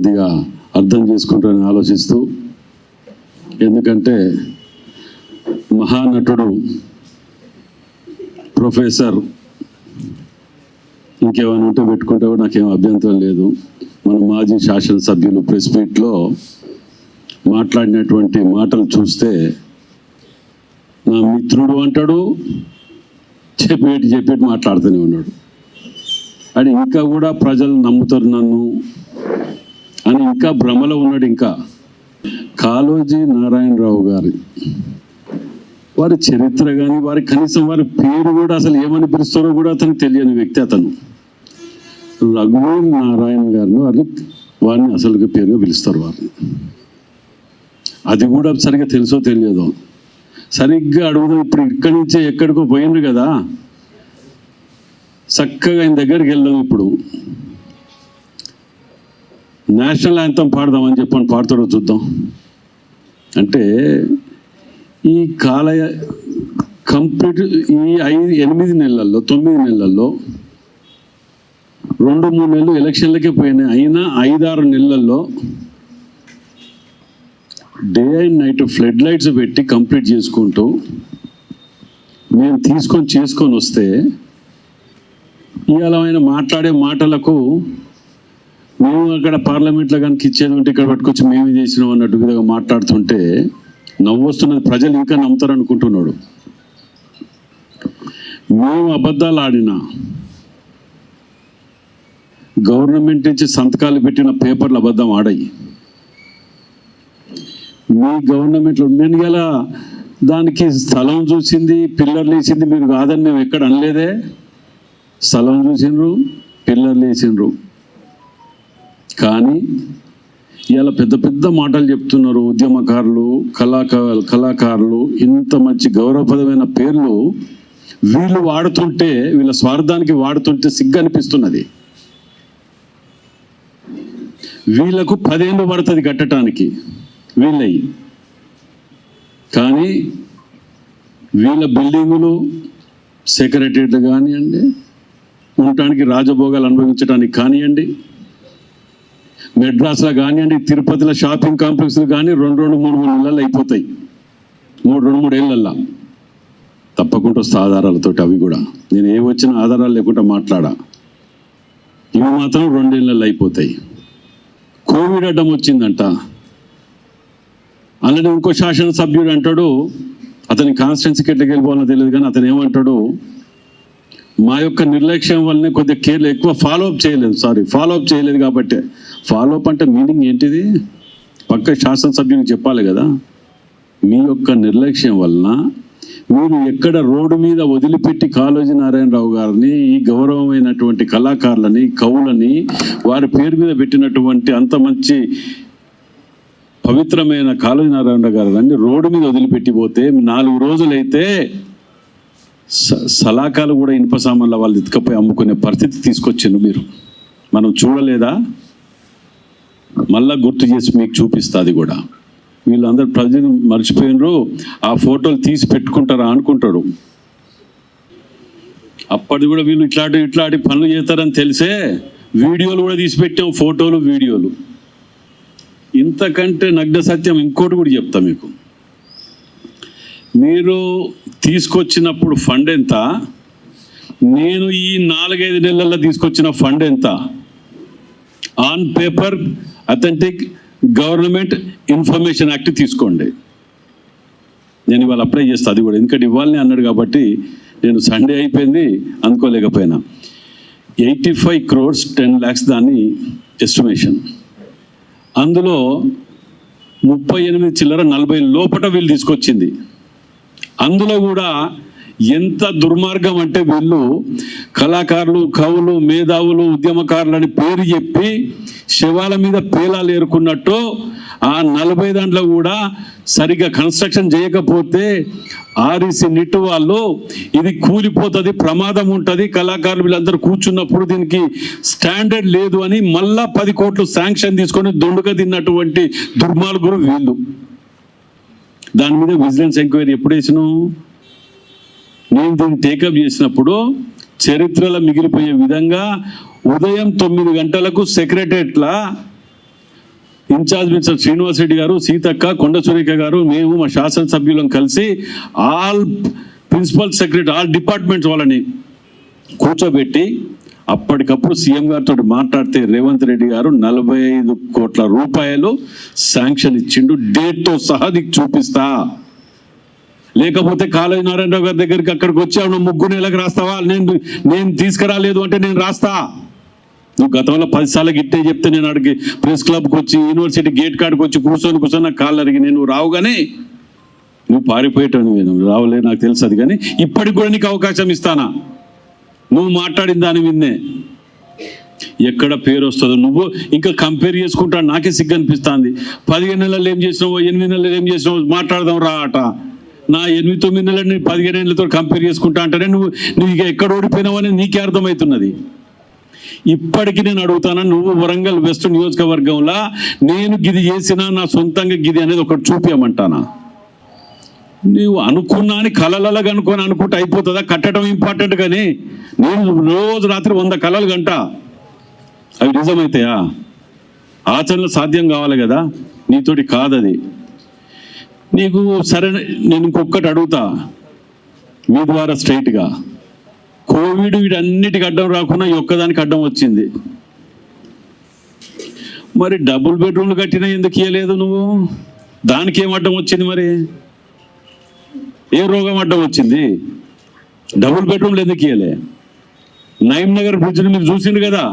కొద్దిగా అర్థం చేసుకుంటారని ఆలోచిస్తూ ఎందుకంటే మహానటుడు ప్రొఫెసర్ ఇంకేమైనా ఉంటే పెట్టుకుంటే కూడా నాకేం అభ్యంతరం లేదు. మన మాజీ శాసనసభ్యులు ప్రెస్ మీట్లో మాట్లాడినటువంటి మాటలు చూస్తే నా మిత్రుడు అంటాడు చెప్పేటి చెప్పేటి మాట్లాడుతూనే ఉన్నాడు. అండ్ ఇంకా కూడా ప్రజలు నమ్ముతారు నన్ను. అని ఇంకా భ్రమలో ఉన్నాడు ఇంకా. కాళోజీ నారాయణరావు గారి. వారి చరిత్ర కానీ వారి కనీసం వారి పేరు కూడా అసలు ఏమని పిలుస్తారో కూడా అతనికి తెలియని వ్యక్తి అతను. రఘువీర్ నారాయణ గారిని వారిని వారిని అసలుగా పేరుగా పిలుస్తారు వారిని. అది కూడా సరిగ్గా తెలుసో తెలియదు. సరిగ్గా అడుగుదాం ఇప్పుడు ఇక్కడి నుంచే ఎక్కడికో పోయిండ్రు కదా. చక్కగా ఆయన దగ్గరికి వెళ్దాం ఇప్పుడు. నేషనల్ యాంతం పాడదామని చెప్పని పాడతాడో చూద్దాం. అంటే ఈ కాలయ కంప్లీట్ ఈ ఐదు ఎనిమిది నెలల్లో తొమ్మిది నెలల్లో రెండు మూడు నెలలు ఎలక్షన్లకే పోయినాయి. అయినా ఐదారు నెలల్లో day and night flood lights పెట్టి కంప్లీట్ చేసుకుంటూ మేము తీసుకొని చేసుకొని వస్తే ఇవాళ ఆయన మాట్లాడే మాటలకు మేము అక్కడ పార్లమెంట్లో కనుక ఇచ్చేది ఉంటే ఇక్కడ పట్టుకొచ్చి మేమే చేసినాం అన్నట్టు విధంగా మాట్లాడుతుంటే నవ్వు వస్తున్నది ప్రజలు ఇంకా నమ్ముతారు అనుకుంటున్నాడు మేము అబద్ధాలు ఆడినా గవర్నమెంట్ నుంచి సంతకాలు పెట్టిన పేపర్లు అబద్ధం ఆడాయి. మీ గవర్నమెంట్లో నేను గల దానికి స్థలం చూసింది పిల్లర్లు వేసింది మీరు కాదని మేము ఎక్కడ అనలేదే? స్థలం చూసిండ్రు పిల్లర్లు వేసిండ్రు కానీ ఇలా పెద్ద పెద్ద మాటలు చెప్తున్నారు ఉద్యమకారులు కళాక కళాకారులు ఇంత మంచి గౌరవప్రదమైన పేర్లు వీళ్ళు వాడుతుంటే వీళ్ళ స్వార్థానికి వాడుతుంటే సిగ్గు అనిపిస్తున్నది వీళ్ళకు పదేళ్ళు పడుతుంది కట్టడానికి వీళ్ళయి. కానీ వీళ్ళ బిల్డింగులు సెక్రటరీలు కానివ్వండి ఉండటానికి రాజభోగాలు అనుభవించడానికి కానివ్వండి మెడ్రాస్లో కానివ్వండి తిరుపతిలో షాపింగ్ కాంప్లెక్స్లు కానీ రెండు రెండు మూడు మూడు నెలలు అయిపోతాయి. మూడు రెండు మూడు ఏళ్ళల్లా తప్పకుండా వస్తా ఆధారాలతోటి అవి కూడా. నేను ఏ వచ్చిన ఆధారాలు లేకుండా మాట్లాడా? ఇవి మాత్రం రెండేళ్ళల్లో అయిపోతాయి. కోవిడ్ అడ్డం వచ్చిందంట. అలానే ఇంకో శాసనసభ్యుడు అంటాడు అతని కాన్స్టిట్యున్సీకి ఎట్లా వెళ్ళిపోవాలో తెలియదు కానీ అతను ఏమంటాడు మా యొక్క నిర్లక్ష్యం వల్లనే కొద్దిగా కేర్లు ఎక్కువ ఫాలో అప్ చేయలేదు. సారీ ఫాలో అప్ చేయలేదు కాబట్టి. ఫాలో అప్ అంటే మీనింగ్ ఏంటిది? పక్క శాసనసభ్యునికి చెప్పాలి కదా. మీ యొక్క నిర్లక్ష్యం వలన మీరు ఎక్కడ రోడ్డు మీద వదిలిపెట్టి కాళోజీ నారాయణరావు గారిని ఈ గౌరవమైనటువంటి కళాకారులని కవులని వారి పేరు మీద పెట్టినటువంటి అంత మంచి పవిత్రమైన కాళోజీ నారాయణరావు గారిని రోడ్డు మీద వదిలిపెట్టిపోతే నాలుగు రోజులైతే సలాకాలు కూడా ఇనుప సామాన్ల వాళ్ళు ఇతకపోయి అమ్ముకునే పరిస్థితి తీసుకొచ్చిండు మీరు. మనం చూడలేదా? మళ్ళా గుర్తు చేసి మీకు చూపిస్తుంది కూడా. వీళ్ళందరూ ప్రజలు మర్చిపోయినరు ఆ ఫోటోలు తీసి పెట్టుకుంటారా అనుకుంటాడు అప్పటి కూడా వీళ్ళు ఇట్లాంటి ఇట్లాంటి పనులు చేస్తారని తెలిసే వీడియోలు కూడా తీసి పెట్టాం ఫోటోలు వీడియోలు. ఇంతకంటే నగ్న సత్యం ఇంకోటి కూడా చెప్తా మీకు. మీరు తీసుకొచ్చినప్పుడు ఫండ్ ఎంత? నేను ఈ నాలుగైదు నెలల్లో తీసుకొచ్చిన ఫండ్ ఎంత? On paper authentic government information act తీసుకోండి. నేను ఇవాళ అప్లై చేస్తా అది కూడా. ఎందుకంటే ఇవ్వాలని అన్నాడు కాబట్టి నేను సండే అయిపోయింది అనుకోలేకపోయినా. Eighty five crores ten lakhs దాని ఎస్టిమేషన్ అందులో ముప్పై ఎనిమిది చిల్లర నలభై లోపట వీళ్ళు తీసుకొచ్చింది. అందులో కూడా ఎంత దుర్మార్గం అంటే వీళ్ళు కళాకారులు కవులు మేధావులు ఉద్యమకారులని పేరు చెప్పి శవాల మీద పేలాలు ఏరుకున్నట్టు ఆ నలభై దాంట్లో కూడా సరిగా కన్స్ట్రక్షన్ చేయకపోతే ఆర్ఈసి నిట్టు వాళ్ళు ఇది కూలిపోతుంది ప్రమాదం ఉంటుంది కళాకారులు వీళ్ళందరూ కూర్చున్నప్పుడు దీనికి స్టాండర్డ్ లేదు అని మళ్ళా పది కోట్లు శాంక్షన్ తీసుకొని దొండుగా తిన్నటువంటి దుర్మార్గులు వీళ్ళు. దాని మీద విజిలెన్స్ ఎంక్వైరీ ఎప్పుడు వేసినావు? నేను దీన్ని టేకప్ చేసినప్పుడు చరిత్రలో మిగిలిపోయే విధంగా ఉదయం తొమ్మిది గంటలకు సెక్రటరియట్లా ఇన్ఛార్జ్ మినిస్టర్ శ్రీనివాస్ రెడ్డి గారు సీతక్క కొండ సురేఖ గారు మేము మా శాసనసభ్యులం కలిసి all principal secretary all departments వాళ్ళని కూర్చోబెట్టి అప్పటికప్పుడు సీఎం గారితో మాట్లాడితే రేవంత్ రెడ్డి గారు నలభై ఐదు కోట్ల రూపాయలు శాంక్షన్ ఇచ్చిండు డేట్తో సహా నీకు చూపిస్తా. లేకపోతే కాలేజీ నారాయణరావు గారి దగ్గరికి అక్కడికి వచ్చావు నువ్వు ముగ్గురు నెలకు రాస్తావా? నేను నేను తీసుకురాలేదు అంటే నేను రాస్తా. నువ్వు గతంలో పది సార్లు గిట్టే చెప్తే నేను అడిగి ప్రెస్ క్లబ్కి వచ్చి యూనివర్సిటీ గేట్ కాడికి వచ్చి కూర్చొని కూర్చొని నాకు కాళ్ళు అడిగి నేను రావుగానే. నువ్వు పారిపోయేటావు నేను రావులే నాకు తెలుసు అది కానీ ఇప్పటికి కూడా నీకు అవకాశం ఇస్తానా? నువ్వు మాట్లాడిన దాని విన్నే. ఎక్కడ పేరు వస్తుందో. నువ్వు ఇంకా కంపేర్ చేసుకుంటా నాకే సిగ్గు అనిపిస్తుంది. పదిహేను నెలలు ఏం చేసినావు ఎనిమిది నెలలు ఏం చేసినావు మాట్లాడదాం రా అట నా ఎనిమిది తొమ్మిది నెలలని పదిహేను నెలలతో కంపేర్ చేసుకుంటా అంటేనే నువ్వు నువ్వు ఇక ఎక్కడ ఓడిపోయినావు అని నీకే అర్థమవుతున్నది. ఇప్పటికీ నేను అడుగుతాను నువ్వు వరంగల్ వెస్ట్ నియోజకవర్గంలో నేను గిది చేసినా నా సొంతంగా గిది అనేది ఒకటి చూపించమంటానా నీవు అనుకున్నా అని కలలగా అనుకొని అనుకుంటే అయిపోతుందా? కట్టడం ఇంపార్టెంట్ కానీ నేను రోజు రాత్రి వంద కలలు గంట. అవి నిజమైతాయా? ఆచరణ సాధ్యం కావాలి కదా? నీతోటి కాదది. నీకు సరే నేను ఇంకొకటి అడుగుతా. మీ ద్వారా స్ట్రైట్గా. కోవిడ్ వీటన్నిటికి అడ్డం రాకుండా ఈ ఒక్కదానికి అడ్డం వచ్చింది. మరి డబుల్ బెడ్రూమ్లు కట్టినా ఎందుకు ఇవ్వలేదు నువ్వు? దానికి ఏం అడ్డం వచ్చింది మరి? ఏ రోగం అడ్డం వచ్చింది? డబుల్ బెడ్రూమ్లు ఎందుకు ఇవ్వలే నయం నగర్ బ్రిడ్జ్ని మీరు చూసిండ్రు కదా?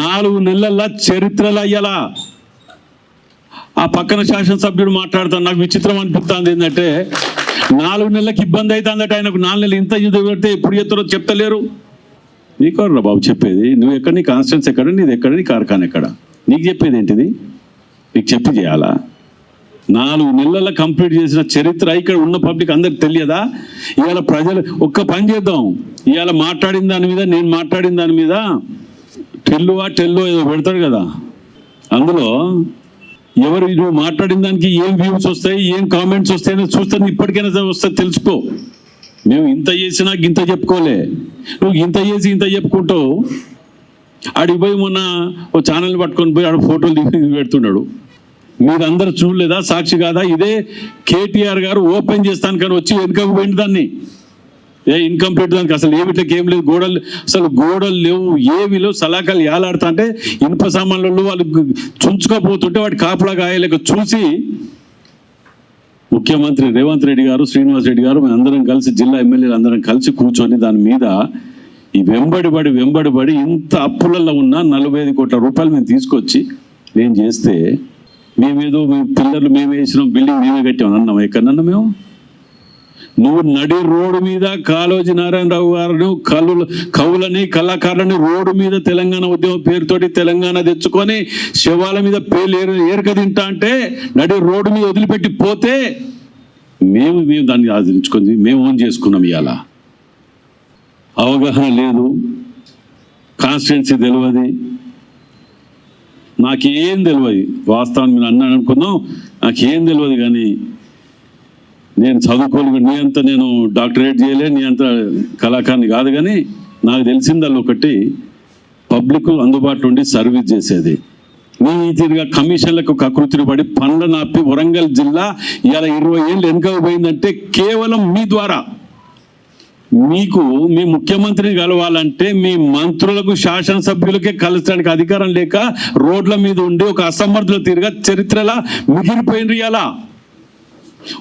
నాలుగు నెలల చరిత్రలు అయ్యాలా ఆ పక్కన శాసనసభ్యుడు మాట్లాడుతాను నాకు విచిత్రం అనిపిస్తుంది ఏంటంటే నాలుగు నెలలకు ఇబ్బంది అవుతుందట ఆయనకు నాలుగు నెలలు ఇంత ఇది పెడితే ఎప్పుడు చెప్తారో చెప్తలేరు. నీకోర్రా బాబు చెప్పేది నువ్వు ఎక్కడ నీ కాన్స్టిట్యూన్స్ ఎక్కడ నీది ఎక్కడ నీ కార్ఖాన్ ఎక్కడ? నీకు చెప్పేది ఏంటిది? నీకు చెప్పి చేయాలా? నాలుగు నెలల కంప్లీట్ చేసిన చరిత్ర ఇక్కడ ఉన్న పబ్లిక్ అందరికి తెలియదా? ఇవాళ ప్రజలు ఒక్క పని చేద్దాం. ఇవాళ మాట్లాడిన దాని మీద నేను మాట్లాడిన దాని మీద టెల్లువా టెల్లో ఏదో పెడతాడు కదా. అందులో ఎవరు నువ్వు మాట్లాడిన దానికి ఏం వ్యూస్ వస్తాయి ఏం కామెంట్స్ వస్తాయని చూస్తే ఇప్పటికైనా వస్తే తెలుసుకో. మేము ఇంత చేసినా ఇంత చెప్పుకోలే. నువ్వు ఇంత చేసి ఇంత చెప్పుకుంటావు. ఆడికి పోయి మొన్న ఓ ఛానల్ పట్టుకొని పోయి ఆడ ఫోటోలు దిగి పెడుతున్నాడు. మీరందరూ చూడలేదా? సాక్షి కాదా? ఇదే కేటీఆర్ గారు ఓపెన్ చేస్తాను కానీ వచ్చి వెనుకకు పోయింది దాన్ని. ఏ ఇన్కంప్లీట్ దానికి అసలు ఏమిట్లకి ఏం లేదు. గోడలు అసలు గోడలు లేవు ఏవి లేవు. సలాకాలు ఏలాడుతా అంటే ఇనుప సామాన్లలో వాళ్ళు చుంచుకోపోతుంటే వాటి కాపలా గాయలేక చూసి ముఖ్యమంత్రి రేవంత్ రెడ్డి గారు శ్రీనివాస్ రెడ్డి గారు మేము అందరం కలిసి జిల్లా ఎమ్మెల్యేలు అందరం కలిసి కూర్చొని దాని మీద ఈ వెంబడిబడి వెంబడిబడి ఇంత అప్పులలో ఉన్న నలభై ఐదు కోట్ల రూపాయలు మేము తీసుకొచ్చి నేను చేస్తే మేమేదో మేము పిల్లర్లు మేమే వేసినాం బిల్డింగ్ మేమే కట్టాం అన్నాం. ఎక్కడన్నా మేము? నువ్వు నడి రోడ్డు మీద కాళోజీ నారాయణరావు గారు కళ్ళు కవులని కళాకారులని రోడ్డు మీద తెలంగాణ ఉద్యమం పేరుతోటి తెలంగాణ తెచ్చుకొని శవాల మీద పేర్లు ఏరు ఏరక తింటా అంటే నడి రోడ్డు మీద వదిలిపెట్టి పోతే మేము మేము దాన్ని ఆదరించుకొని మేము ఓన్ చేసుకున్నాం ఇవాళ అవగాహన లేదు. కాన్స్టిట్యున్సీ తెలియదు నాకేం తెలియదు వాస్తవం మీరు అన్నాను అనుకుందాం. నాకేం తెలియదు కానీ నేను చదువుకోలేదు నీ అంత నేను డాక్టరేట్ చేయలే నీ అంత కళాకారుని కాదు కానీ నాకు తెలిసిందల్లా ఒకటి. పబ్లిక్ అందుబాటులో ఉండి సర్వీస్ చేసేది. నీ తీరుగా కమిషన్లకు కకృతిని పడి పనుల నాపి వరంగల్ జిల్లా ఇలా ఇరవై ఏళ్ళు వెనుక పోయిందంటే కేవలం మీ ద్వారా. మీకు మీ ముఖ్యమంత్రిని కలవాలంటే మీ మంత్రులకు శాసనసభ్యులకే కలచడానికి అధికారం లేక రోడ్ల మీద ఉండి ఒక అసమర్థుల తీరుగా చరిత్రలా మిగిలిపోయినరు ఇలా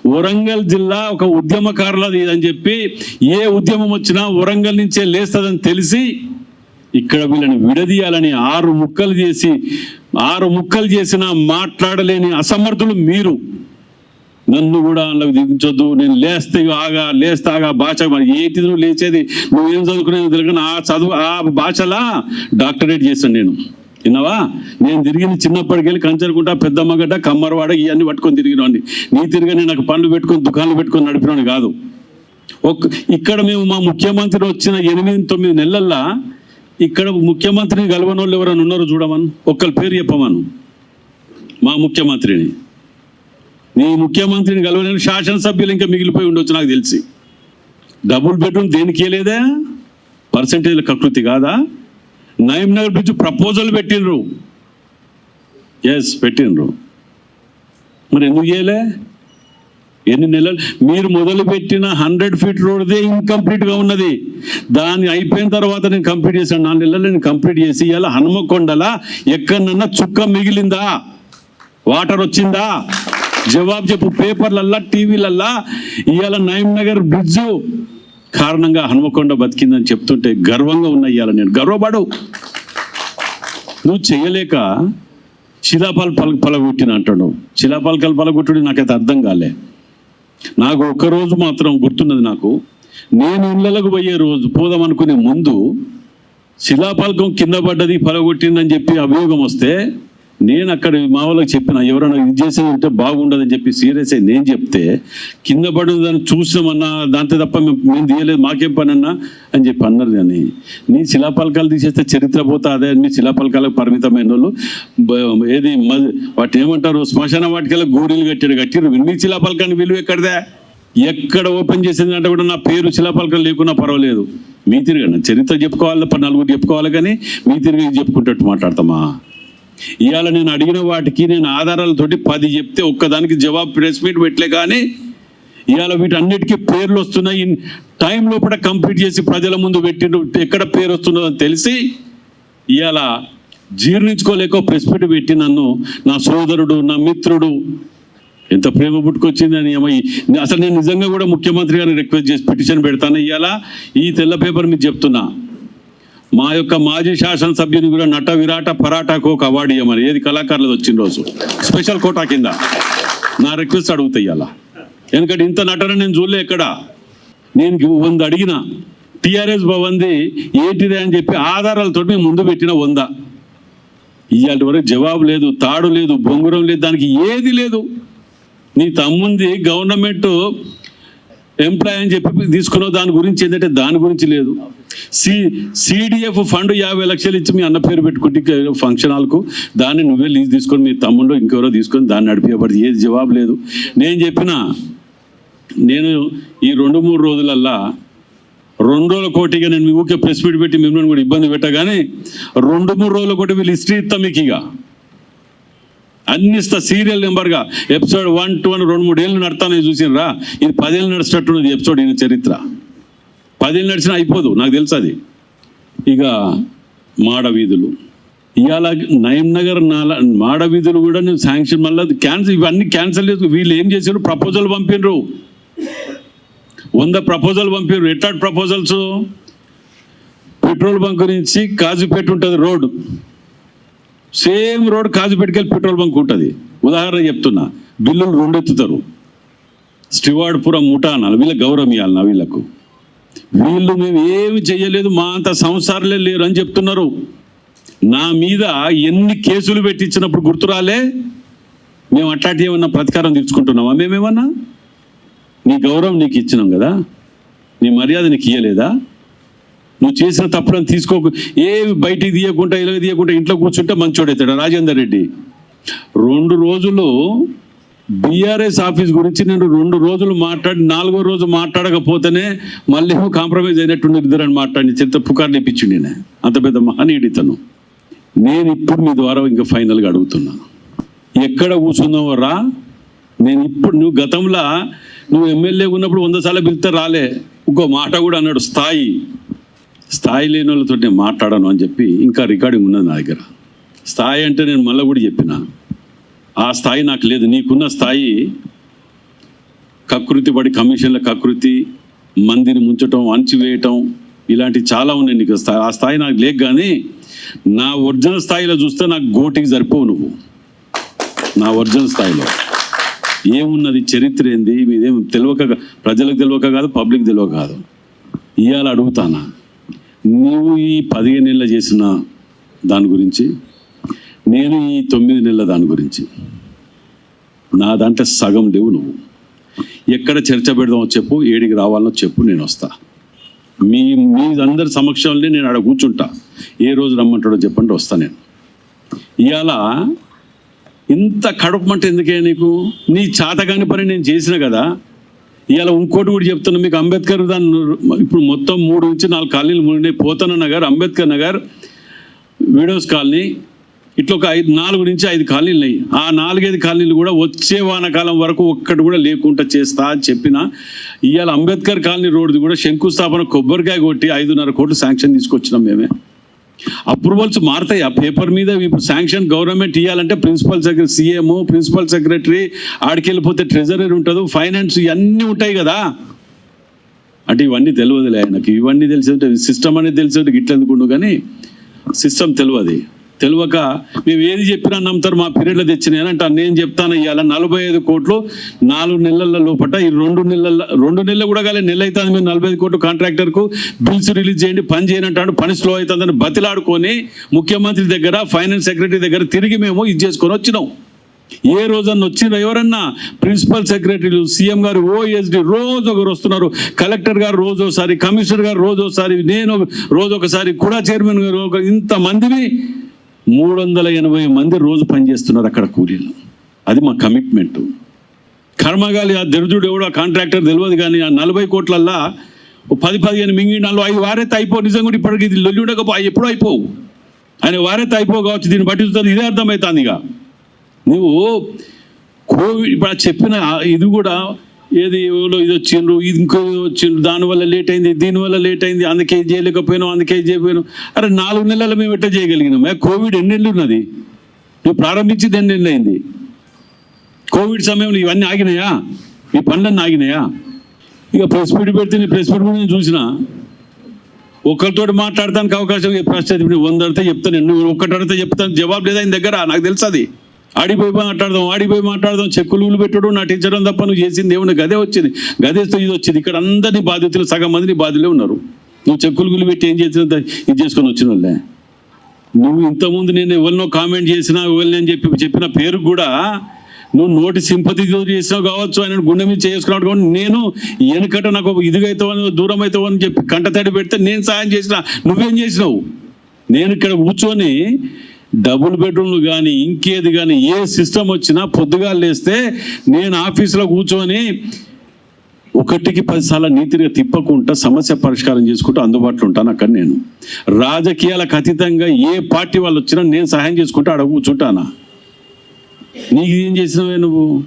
వరంగల్ జిల్లా ఒక ఉద్యమకారులది అని చెప్పి ఏ ఉద్యమం వచ్చినా వరంగల్ నుంచే లేస్తుందని తెలిసి ఇక్కడ వీళ్ళని విడదీయాలని ఆరు ముక్కలు చేసి ఆరు ముక్కలు చేసిన మాట్లాడలేని అసమర్థులు మీరు. నన్ను కూడా అందులోకి దిగించొద్దు నేను లేస్తే ఆగా లేస్తే భాష మరి ఏంటి నువ్వు లేచేది? నువ్వేం చదువుకునేది తెలియక ఆ చదువు ఆ భాషలా డాక్టరేట్ చేశాను నేను. విన్నావా? నేను తిరిగింది చిన్నప్పటికెళ్ళి కంచరకుంటా పెద్దమ్మగడ్డ కమ్మరవాడ ఇవన్నీ పట్టుకొని తిరిగినవాడిని నీ తిరిగి నాకు పనులు పెట్టుకొని దుకాణాలు పెట్టుకొని నడిపినవాడిని కాదు. ఒక్క ఇక్కడ మేము మా ముఖ్యమంత్రి వచ్చిన ఎనిమిది తొమ్మిది నెలల్లో ఇక్కడ ముఖ్యమంత్రిని కలవని వాళ్ళు ఎవరైనా ఉన్నారో చూడమను. ఒక్కరి పేరు చెప్పమను. మా ముఖ్యమంత్రిని. నీ ముఖ్యమంత్రిని కలవని శాసనసభ్యులు ఇంకా మిగిలిపోయి ఉండొచ్చు నాకు తెలిసి. డబుల్ బెడ్రూమ్ దేనికి లేదా? పర్సంటేజ్ కకృతి కాదా? నయం నగర్ బ్రిడ్జ్ ప్రపోజల్ పెట్టిండ్రు. ఎస్ పెట్టిండ్రు. మరి ఎందుకు చేయలే? ఎన్ని నెలలు? మీరు మొదలుపెట్టిన హండ్రెడ్ ఫీట్ రోడ్దే ఇన్కంప్లీట్గా ఉన్నది. దాన్ని అయిపోయిన తర్వాత నేను కంప్లీట్ చేశాను. నాలుగు నెలలు నేను కంప్లీట్ చేసి ఇలా హనుమకొండలా ఎక్కడన్నా చుక్క మిగిలిందా? వాటర్ వచ్చిందా? జవాబు చెప్పు. పేపర్లల్లా టీవీలల్లా ఇవాళ నయం నగర్ బ్రిడ్జ్ కారణంగా హనుమకొండ బతికిందని చెప్తుంటే గర్వంగా ఉన్న ఇవాళ నేను. గర్వపడు. నువ్వు చేయలేక శిలాపాలు పల పలగొట్టిన అంటాడు శిలాపాలకాలు పలగొట్టుడు నాకైతే అర్థం కాలే. నాకు ఒక్క రోజు మాత్రం గుర్తున్నది నాకు. నేను ఇళ్ళలకు పోయే రోజు పోదాం అనుకునే ముందు శిలాపాలకం కింద పడ్డది పలగొట్టిందని చెప్పి అభియోగం వస్తే నేను అక్కడ మా వాళ్ళకి చెప్పిన ఎవరైనా ఇది చేసేది ఉంటే బాగుండదని చెప్పి సీరియస్ అయ్యి నేను చెప్తే కింద పడిన దాన్ని చూసినామన్నా దాంతో తప్ప మేము మేము తీయలేదు మాకేం పని అన్నా అని చెప్పి అన్నారు కానీ నీ శిలాపలకాలు తీసేస్తే చరిత్ర పోతా అదే మీ శిలాపలకాలకు పరిమితమైన వాళ్ళు ఏది మ- వాటి ఏమంటారు శ్మశాన వాటికల్లా గూడీలు కట్టాడు కట్టిరు నీ శిలాపలకాన్ని విలువ ఎక్కడదే? ఎక్కడ ఓపెన్ చేసింది అంటే కూడా నా పేరు శిలాపలకాలు లేకున్నా పర్వాలేదు. మీ తిరిగి చరిత్ర చెప్పుకోవాలి తప్ప నలుగురు చెప్పుకోవాలి కానీ మీ తిరిగి చెప్పుకుంటట్టు మాట్లాడతామా? ఇవాళ నేను అడిగిన వాటికి నేను ఆధారాలతోటి పది చెప్తే ఒక్కదానికి జవాబు ప్రెస్ మీట్ పెట్టలే కానీ ఇవాళ వీటన్నిటికీ పేర్లు వస్తున్నాయి. టైం లోపల కంప్లీట్ చేసి ప్రజల ముందు పెట్టిన ఎక్కడ పేరు వస్తుందో అని తెలిసి ఇవాళ జీర్ణించుకోలేక ప్రెస్ మీట్ పెట్టి నన్ను నా సోదరుడు నా మిత్రుడు ఎంత ప్రేమ పుట్టుకొచ్చిందని ఏమో అసలు నేను నిజంగా కూడా ముఖ్యమంత్రి గారిని రిక్వెస్ట్ చేసి పిటిషన్ పెడతాను ఇవాళ ఈ తెల్ల పేపర్ మీకు చెప్తున్నా. మా యొక్క మాజీ శాసనసభ్యుని కూడా నట విరాట పరాటాకు ఒక అవార్డు ఇవ్వమని ఏది కళాకారులు వచ్చిన రోజు? స్పెషల్ కోటా కింద. నా రిక్వెస్ట్ అడుగుతాయి అలా ఎందుకంటే ఇంత నటన నేను చూడలే ఎక్కడ? నేను వంద అడిగిన. టీఆర్ఎస్ భవంది ఏంటిది అని చెప్పి ఆధారాలతో మేము ముందు పెట్టిన వంద. ఇవాళ వరకు జవాబు లేదు తాడు లేదు బొంగురం లేదు దానికి ఏది లేదు. నీ తమ్ముంది గవర్నమెంట్ ఎంప్లాయ్ అని చెప్పి తీసుకున్న దాని గురించి ఏంటంటే దాని గురించి లేదు. సి సిడిఎఫ్ ఫండ్ యాభై లక్షలు ఇచ్చి మీ అన్న పేరు పెట్టుకుంటే ఫంక్షన్ హాల్కు దాన్ని నువ్వే లీజ్ తీసుకొని మీ తమ్ముడు ఇంకెవరో తీసుకొని దాన్ని నడిపేయబడి ఏది జవాబు లేదు. నేను చెప్పిన నేను ఈ రెండు మూడు రోజులల్లా రెండు రోజుల కోటిగా నేను మీ ఊకే ప్రెస్ మీట్ పెట్టి మిమ్మల్ని కూడా ఇబ్బంది పెట్టగానే రెండు మూడు రోజుల కోటి వీళ్ళు హిస్టరీ ఇస్తాం మీకు ఇక అన్నిస్త సీరియల్ నెంబర్గా ఎపిసోడ్ వన్ టూ అని రెండు మూడు ఏళ్ళు నడతాను చూసినరా ఇది పదేళ్ళు నడిచినట్టున్నది ఎపిసోడ్ ఈయన చరిత్ర. పదేళ్ళు నడిచినా అయిపోదు నాకు తెలుసు అది. ఇక మాడ వీధులు. ఇవాళ నయం నగర్ నాల మాడ వీధులు కూడా నేను శాంక్షన్ మళ్ళీ క్యాన్సిల్ ఇవన్నీ క్యాన్సిల్ చేసి వీళ్ళు ఏం చేశారు ప్రపోజల్ పంపినరు వంద ప్రపోజల్ పంపారు ఎట్లాంటి ప్రపోజల్స్ పెట్రోల్ బంక్ నుంచి కాజుపేట ఉంటుంది రోడ్డు. సేమ్ రోడ్ కాజుపేటకెళ్ళి పెట్రోల్ బంక్ ఉంటుంది. ఉదాహరణ చెప్తున్నా. బిల్లులు రెండెత్తుతారు. స్టివాడ్పురం ముఠా వీళ్ళకి గౌరవం ఇవ్వాలి నా వీళ్ళకు. వీళ్ళు మేము ఏమి చేయలేదు మా అంత సంసారాలే లేరు అని చెప్తున్నారు. నా మీద ఎన్ని కేసులు పెట్టించినప్పుడు గుర్తురాలే మేము అట్లాంటి ఏమన్నా ప్రతీకారం తీర్చుకుంటున్నామా మేమేమన్నా? నీ గౌరవం నీకు ఇచ్చినాం కదా? నీ మర్యాద నీకు ఇయ్యలేదా? నువ్వు చేసిన తప్పులను తీసుకో ఏమి బయటికి తీయకుండా ఇలా తీయకుండా ఇంట్లో కూర్చుంటే మంచోడైతాడు రాజేందర్ రెడ్డి. రెండు రోజులు బీఆర్ఎస్ ఆఫీస్ గురించి నేను రెండు రోజులు మాట్లాడి నాలుగో రోజు మాట్లాడకపోతేనే మళ్ళీ ఏమో కాంప్రమైజ్ అయినట్టు ఇద్దరని మాట్లాడి చెత్త పుకార్లు ఇప్పించిండి నేను. అంత పెద్ద మహనీయుడితను. నేను ఇప్పుడు మీ ద్వారా ఇంకా ఫైనల్గా అడుగుతున్నా. ఎక్కడ కూర్చున్నావో రా. నేను ఇప్పుడు నువ్వు గతంలో నువ్వు ఎమ్మెల్యే ఉన్నప్పుడు వంద సార్లు పిలిస్తే రాలే. ఇంకో మాట కూడా అన్నాడు స్థాయి. స్థాయి లేని వాళ్ళతో నేను మాట్లాడను అని చెప్పి ఇంకా రికార్డింగ్ ఉన్నది నా దగ్గర. స్థాయి అంటే నేను మళ్ళీ కూడా చెప్పిన. ఆ స్థాయి నాకు లేదు. నీకున్న స్థాయి కకృతి పడి కమిషన్ల కకృతి మందిని ముంచటం అణచివేయటం ఇలాంటి చాలా ఉన్నాయి నీకు స్థాయి. ఆ స్థాయి నాకు లేక కానీ నా ఒరిజినల్ స్థాయిలో చూస్తే నాకు గోటికి సరిపోవు నువ్వు. నా ఒరిజినల్ స్థాయిలో. ఏమున్నది? చరిత్ర ఏంది? మీదేం తెలియక ప్రజలకు తెలియక కాదు పబ్లిక్ తెలియక కాదు. ఇవాళ అడుగుతానా? నువ్వు ఈ పదిహేను నెలలు చేసిన దాని గురించి నేను ఈ తొమ్మిది నెలల దాని గురించి. నా దాంట్లో సగం లేవు నువ్వు. ఎక్కడ చర్చ పెడదామో చెప్పు ఏడికి రావాలనో చెప్పు నేను వస్తా. మీ మీ అందరి సమక్షంలో నేను ఆడ కూర్చుంటా. ఏ రోజు రమ్మంటాడో చెప్పండి వస్తా నేను. ఇవాళ ఇంత కడపమంటే ఎందుకే నీకు? నీ చాతగాని పని నేను చేసిన కదా. ఇవాళ ఇంకోటి కూడా చెప్తున్నా మీకు అంబేద్కర్ దాన్ని ఇప్పుడు మొత్తం మూడు నుంచి నాలుగు కాలనీలు మూడు పోతన నగర్ అంబేద్కర్ నగర్ విడోస్ కాలనీ ఇట్లా ఒక ఐదు నాలుగు నుంచి ఐదు కాలనీలు ఉన్నాయి. ఆ నాలుగైదు కాలనీలు కూడా వచ్చే వానకాలం వరకు ఒక్కటి కూడా లేకుండా చేస్తా అని చెప్పిన ఇవాళ అంబేద్కర్ కాలనీ రోడ్డు కూడా శంకుస్థాపన కొబ్బరికాయ కొట్టి ఐదున్నర కోట్లు శాంక్షన్ తీసుకొచ్చినాం మేమే. అప్రూవల్స్ మారుతాయి. ఆ పేపర్ మీద ఇప్పుడు శాంక్షన్ గవర్నమెంట్ ఇవ్వాలంటే principal secretary CM principal secretary ఆడికి వెళ్ళిపోతే ట్రెజరీ ఉంటుంది ఫైనాన్స్ ఇవన్నీ ఉంటాయి కదా. అంటే ఇవన్నీ తెలియదులే ఆయనకి. ఇవన్నీ తెలిసి సిస్టమ్ అనేది తెలిసి గిట్ల ఎందుకుండు కానీ సిస్టమ్ తెలియదు తెలియక మేము ఏది చెప్పినా నమ్ముతారు మా పీరియడ్లో తెచ్చినాయని అంటే నేను చెప్తాను ఇవాళ నలభై ఐదు కోట్లు నాలుగు నెలల లోపట ఈ రెండు నెలల రెండు నెలలు కూడా కాలే నెల అవుతుంది మీరు నలభై ఐదు కోట్లు కాంట్రాక్టర్కు బిల్స్ రిలీజ్ చేయండి పని చేయనంటాడు పని స్లో అవుతుందని బతిలాడుకొని ముఖ్యమంత్రి దగ్గర ఫైనాన్స్ సెక్రటరీ దగ్గర తిరిగి మేము ఇది చేసుకొని వచ్చినాం. ఏ రోజన్నా వచ్చిన ఎవరన్నా? ప్రిన్సిపల్ సెక్రటరీలు సీఎం గారు ఓఎస్డి రోజు ఒకరు వస్తున్నారు. కలెక్టర్ గారు రోజు ఒకసారి కమిషనర్ గారు రోజు ఒకసారి నేను రోజు ఒకసారి కూడా చైర్మన్ గారు ఒక ఇంతమందిని మూడు వందల ఎనభై మంది రోజు పనిచేస్తున్నారు అక్కడ కూలీలు. అది మా కమిట్మెంట్. కర్మగాలి ఆ దరిద్రుడు ఎవడో కాంట్రాక్టర్ తెలియదు కానీ ఆ నలభై కోట్లల్లా ఓ పది పదిహేను మింగినాలు ఐదు వారైతే అయిపో నిజంగా కూడా ఇప్పటికి ఇది లొల్లి ఉండకపో ఎప్పుడూ అయిపోవు. ఆయన వారైతే అయిపో కావచ్చు దీన్ని పట్టిస్తుంది ఇదే అర్థమవుతుంది ఇక నువ్వు కోవిడ్ ఇప్పుడు చెప్పిన ఇది కూడా ఏది ఎవరో ఇది వచ్చిండ్రు ఇది ఇంకో వచ్చిండ్రు దానివల్ల లేట్ అయింది దీనివల్ల లేట్ అయింది అందుకే చేయలేకపోయినాం అందుకే చేయకపోయినాం. అరే నాలుగు నెలలు మేము ఎట్లా చేయగలిగినాం? కోవిడ్ ఎన్ని నెలలు ఉన్నది? నువ్వు ప్రారంభించింది ఎన్ని నెలలు అయింది? కోవిడ్ సమయంలో ఇవన్నీ ఆగినాయా? ఈ పనులన్నీ ఆగినాయా? ఇక ప్రెస్ మీట్ పెడితే నీ ప్రెస్ మీట్ కూడా నేను చూసిన. ఒకరితో మాట్లాడడానికి అవకాశం ప్రశ్న ఇప్పుడు వంద అడితే చెప్తాను నువ్వు ఒక్కటి అడితే చెప్తాను జవాబు లేదా ఆయన దగ్గర? నాకు తెలుసు అది. ఆడిపోయి మాట్లాడదాం ఆడిపోయి మాట్లాడదాం చెక్కులు పెట్టడం నటించడం తప్ప నువ్వు చేసింది ఏమన్నా గదే వచ్చింది. గదేస్తే ఇది వచ్చింది. ఇక్కడ అందరినీ బాధితులు సగం మందిని బాధ్యులే ఉన్నారు. నువ్వు చెక్కులు గుళ్ళు పెట్టి ఏం చేసిన ఇది చేసుకొని వచ్చిన వాళ్ళే. నువ్వు ఇంతకుముందు నేను ఎవరినో కామెంట్ చేసినా ఎవరిని అని చెప్పి చెప్పిన పేరు కూడా నువ్వు నోటి సింపతి చేసినావు కావచ్చు ఆయన గుండె మీద చేసుకున్నాడు కాబట్టి నేను వెనకట నాకు ఇదిగా దూరం అవుతావు అని చెప్పి కంట తడి పెడితే నేను సాయం చేసిన. నువ్వేం చేసినావు? నేను ఇక్కడ కూర్చొని డబుల్ బెడ్రూమ్లు కానీ ఇంకేది కానీ ఏ సిస్టమ్ వచ్చినా పొద్దుగా లేస్తే నేను ఆఫీసులో కూర్చొని ఒకటికి పదిసార్లు నీతిగా తిప్పకుండా సమస్య పరిష్కారం చేసుకుంటూ అందుబాటులో ఉంటాను అక్కడ నేను. రాజకీయాలకు అతీతంగా ఏ పార్టీ వాళ్ళు వచ్చినా నేను సహాయం చేసుకుంటూ అక్కడ కూర్చుంటానా? నీకు ఏం చేసినవే నువ్వు?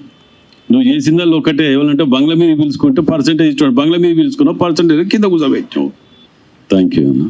నువ్వు చేసిందల్లో ఒకటే. ఏమంటే బంగ్లా మీద పిలుచుకుంటే పర్సంటేజ్ ఇచ్చాడు బంగ్లా మీద పిలుచుకున్నావు పర్సంటేజ్ కింద కూర్చోబెట్టావు. థ్యాంక్ యూ అన్నా.